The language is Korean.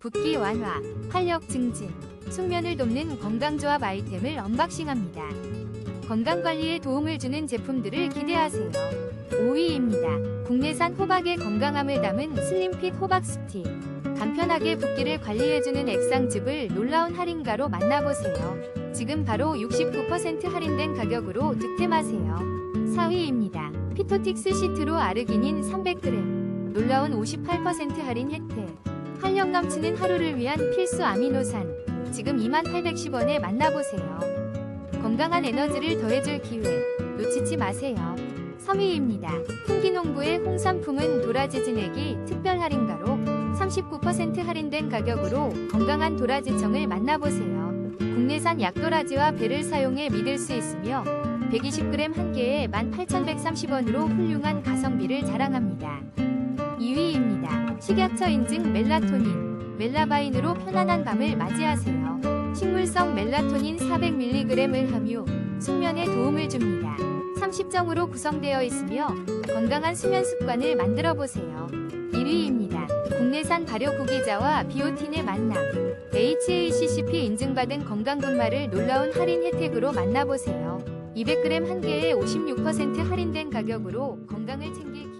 붓기 완화, 활력 증진, 숙면을 돕는 건강조합 아이템을 언박싱합니다. 건강관리에 도움을 주는 제품들을 기대하세요. 5위입니다. 국내산 호박의 건강함을 담은 슬림핏 호박 스틱. 간편하게 붓기를 관리해주는 액상즙을 놀라운 할인가로 만나보세요. 지금 바로 69% 할인된 가격으로 득템하세요. 4위입니다. 피토틱스 시트로 아르기닌 300g. 놀라운 58% 할인 혜택. 활력 넘치는 하루를 위한 필수 아미노산. 지금 2810원에 만나보세요. 건강한 에너지를 더해줄 기회. 놓치지 마세요. 3위입니다. 풍기농부의 홍삼품은 도라지 진액이 특별 할인가로 39% 할인된 가격으로 건강한 도라지청을 만나보세요. 국내산 약도라지와 배를 사용해 믿을 수 있으며 120g 한 개에 18,130원으로 훌륭한 가성비를 자랑합니다. 2위입니다. 식약처 인증 멜라토닌, 멜라바인으로 편안한 밤을 맞이하세요. 식물성 멜라토닌 400mg을 함유, 숙면에 도움을 줍니다. 30정으로 구성되어 있으며 건강한 수면 습관을 만들어 보세요. 1위입니다. 국내산 발효 구기자와 비오틴의 만남. HACCP 인증받은 건강분말을 놀라운 할인 혜택으로 만나보세요. 200g 한 개에 56% 할인된 가격으로 건강을 챙길 기